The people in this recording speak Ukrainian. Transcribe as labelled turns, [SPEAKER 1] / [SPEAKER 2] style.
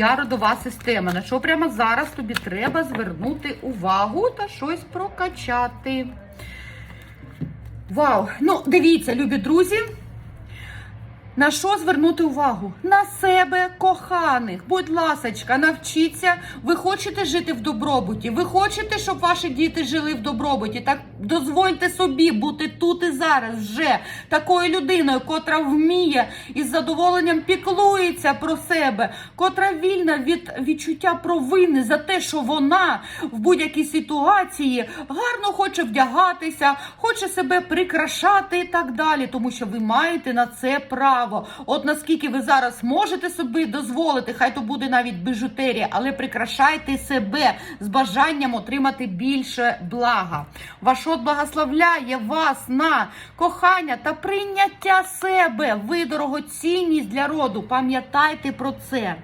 [SPEAKER 1] Я родова система. На що прямо зараз тобі треба звернути увагу та щось прокачати. Вау! Ну, дивіться, любі друзі. На що звернути увагу? На себе коханих. Будь ласочка, навчіться. Ви хочете жити в добробуті? Ви хочете, щоб ваші діти жили в добробуті? Так дозвольте собі бути тут і зараз вже такою людиною, котра вміє і з задоволенням піклується про себе, котра вільна від відчуття провини за те, що вона в будь-якій ситуації гарно хоче вдягатися, хоче себе прикрашати і так далі, тому що ви маєте на це право. От наскільки ви зараз можете собі дозволити, хай то буде навіть бижутерія, але прикрашайте себе з бажанням отримати більше блага. Ваш от благословляє вас на кохання та прийняття себе. Ви дорогоцінність для роду. Пам'ятайте про це.